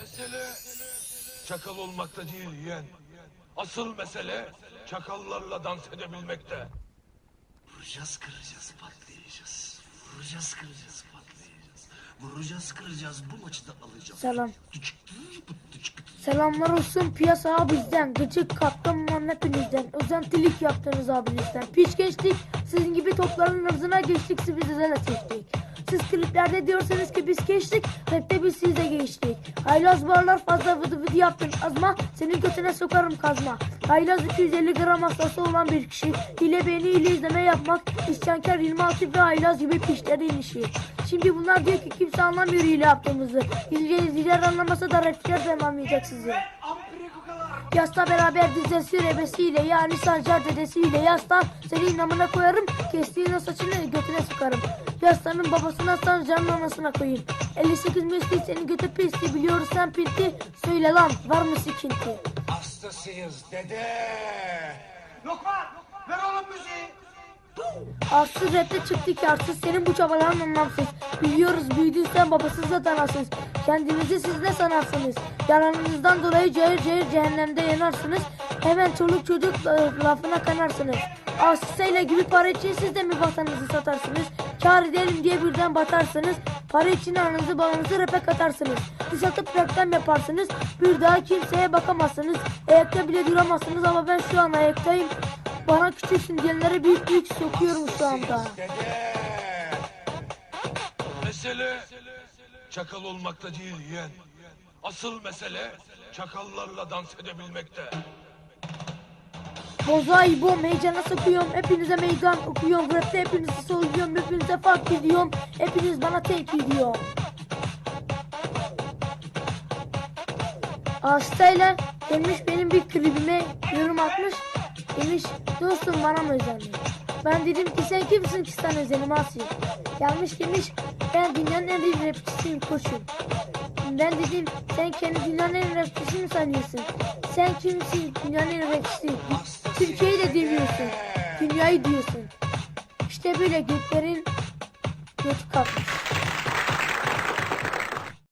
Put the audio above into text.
Mesele çakal olmakta değil yeğen. Asıl mesele çakallarla dans edebilmekte. Vuracağız kıracağız patlayacağız. Vuracağız kıracağız patlayacağız. Vuracağız kıracağız bu maçı da alacağız. Selam. Selamlar olsun piyasa bizden. Gıcık kaptanman hepinizden. Özentilik yaptığınız abinizden. Piç gençlik sizin topların hırzına geçtik siz bizden seçtik. Siz kliplerde diyorsanız ki biz geçtik. Rapte biz sizde geçtik. Haylaz barlar fazla vıdı vıdı yaptın azma. Senin götüne sokarım kazma. Haylaz 250 gram hastası olan bir kişi. Hile beni ile izleme yapmak. İsyankar 26 ve haylaz gibi pişlerin işi. Şimdi bunlar diyor ki kimse anlamıyor hile yaptığımızı. İzleyiciler anlamasa da rapçiler de anlamayacak sizi. Yasta beraber dizesi rebesiyle yani Sancar dedesiyle Yasta senin namına koyarım kestiğin o saçını götüne sıkarım. Yastanın babasına Sancar'ın anasına koyayım. 58 misli seni götü pisti biliyoruz sen pilti. Söyle lan var mı sikinti? Hastasıyız dede. Arsız rapte çıktı ki arsız senin bu çabaların anlamsız. Biliyoruz büyüdün sen babasız da tanasız. Kendinizi siz ne sanarsınız? Yalanınızdan dolayı cayır cayır cehennemde yanarsınız. Hemen çoluk çocuk e, lafına kanarsınız. Asisayla gibi para için siz de mi vatanınızı satarsınız? Kar edelim diye birden batarsınız. Para için anınızı babanızı repe katarsınız. Diş atıp reklam yaparsınız. Bir daha kimseye bakamazsınız. Ayakta bile duramazsınız ama ben şu an ayaktayım. Bana küçüksün diyenlere büyük büyük sokuyorum şu anda. Mesele çakal olmakta değil yeğen. Asıl mesele çakallarla dans edebilmekte. Bozay bom heyecana sokuyorum. Hepinize meydan okuyorum. Rapte hepinizi soyuyorum. Hepinize fark ediyorum. Hepiniz bana tek ediyor. Hastayla demiş benim bir klibime yorum atmış. Demiş dostum bana mı özendin? Ben dedim ki sen kimsin ki sana özenim Asya? Gelmiş demiş ben dünyanın en iyi rapçisiyim koçum. Ben dedim sen kendi dünyanın en rapçisi mi sanıyorsun? Sen kimsin dünyanın en rapçisi? Türkiye'yi de demiyorsun. Dünyayı diyorsun. İşte böyle göklerin götü kalkmış.